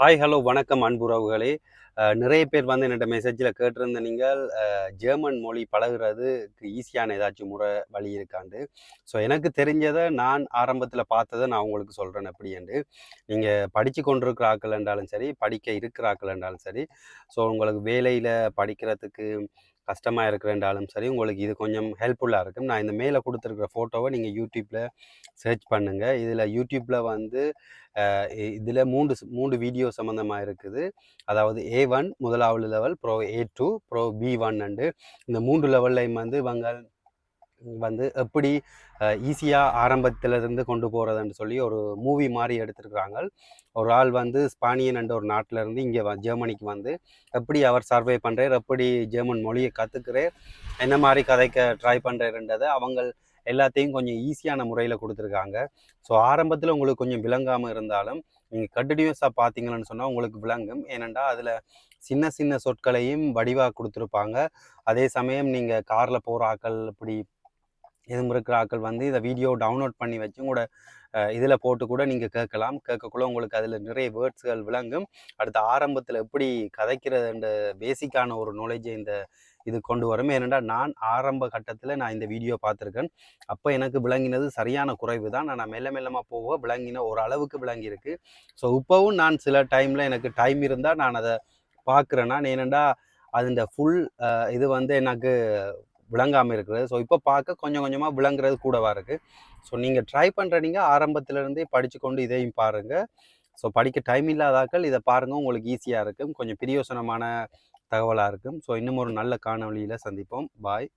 Hi hello வணக்கம் அன்புறவுகளே நிறைய பேர் வந்து என்னோட மெசேஜில் கேட்டிருந்த நீங்கள் ஜெர்மன் மொழி பழகுறதுக்கு ஈஸியான ஏதாச்சும் முறை வழி இருக்காண்டு. ஸோ எனக்கு தெரிஞ்சதை நான் ஆரம்பத்தில் பார்த்ததை நான் உங்களுக்கு சொல்கிறேன் எப்படின்ட்டு நீங்கள் படித்து கொண்டிருக்கிற ஆக்கள் என்றாலும் சரி படிக்க இருக்கிற ஆக்கள் என்றாலும் சரி ஸோ உங்களுக்கு வேலையில் படிக்கிறதுக்கு கஷ்டமாக இருக்கிறண்டாலும் சரி உங்களுக்கு இது கொஞ்சம் ஹெல்ப்ஃபுல்லாக இருக்கும். நான் இந்த மேலே கொடுத்துருக்குற ஃபோட்டோவை நீங்கள் யூடியூப்பில் சர்ச் பண்ணுங்கள் இதில் யூடியூப்பில் வந்து இதில் மூன்று மூன்று வீடியோ சம்மந்தமாக இருக்குது. அதாவது ஏ ஒன் முதலாவது level bro A two bro B one and இந்த மூன்று லெவல்லையும் வந்து இவங்க வந்து எப்படி ஈஸியாக ஆரம்பத்திலிருந்து கொண்டு போகிறதுன்னு சொல்லி ஒரு மூவி மாதிரி எடுத்திருக்கிறாங்க. ஒரு ஆள் வந்து ஸ்பானியன் என்ற ஒரு நாட்டில் இருந்து இங்கே ஜெர்மனிக்கு வந்து எப்படி அவர் சர்வே பண்ணுறார் எப்படி ஜெர்மன் மொழியை கற்றுக்கிறார் என்ன மாதிரி கதைக்க ட்ரை பண்ணுறாருன்றதை அவங்க எல்லாத்தையும் கொஞ்சம் ஈஸியான முறையில் கொடுத்துருக்காங்க. ஸோ ஆரம்பத்தில் உங்களுக்கு கொஞ்சம் விளங்காமல் இருந்தாலும் நீங்கள் கண்டினியூஸாக பார்த்தீங்கன்னு சொன்னால் உங்களுக்கு விளங்கும். ஏனெண்டா அதில் சின்ன சின்ன சொற்களையும் வடிவாக கொடுத்துருப்பாங்க. அதே சமயம் நீங்கள் காரில் போகிற ஆக்கள் இப்படி இருக்கிற ஆக்கள் வந்து இதை வீடியோ டவுன்லோட் பண்ணி வச்சு கூட இதில் போட்டு கூட நீங்கள் கேட்கலாம். கேட்கக்குள்ள உங்களுக்கு அதில் நிறைய வேர்ட்ஸ்கள் விளங்கும். அடுத்த ஆரம்பத்தில் எப்படி கதைக்கிறதுன்ற பேசிக்கான ஒரு நாலேஜை இந்த இது கொண்டு வரும். ஏனென்றால் நான் ஆரம்ப கட்டத்தில் நான் இந்த வீடியோ பார்த்துருக்கேன். அப்போ எனக்கு விளங்கினது சரியான குறைவு தான். நான் மெல்ல மெல்லமாக போக விளங்கின ஒரு அளவுக்கு விளங்கியிருக்கு. ஸோ இப்போவும் நான் சில டைமில் எனக்கு டைம் இருந்தால் நான் அதை பார்க்குறேன்னா நான் ஏனெண்டா அதுஇந்த ஃபுல் இது வந்து எனக்கு விளங்காமல் இருக்கிறது. ஸோ இப்போ பார்க்க கொஞ்சம் கொஞ்சமாக விளங்குறது கூடவா இருக்குது ஸோ நீங்கள் ட்ரை பண்ணுற நீங்கள் ஆரம்பத்திலேருந்தே படித்து கொண்டு இதையும் பாருங்கள் ஸோ படிக்க டைம் இல்லாதாக்கள் இதை பாருங்கள் உங்களுக்கு ஈஸியாக இருக்கும். கொஞ்சம் பிரியோசனமான தகவலாக இருக்கும். ஸோ இன்னும் ஒரு நல்ல காணொலியில் சந்திப்போம். பாய்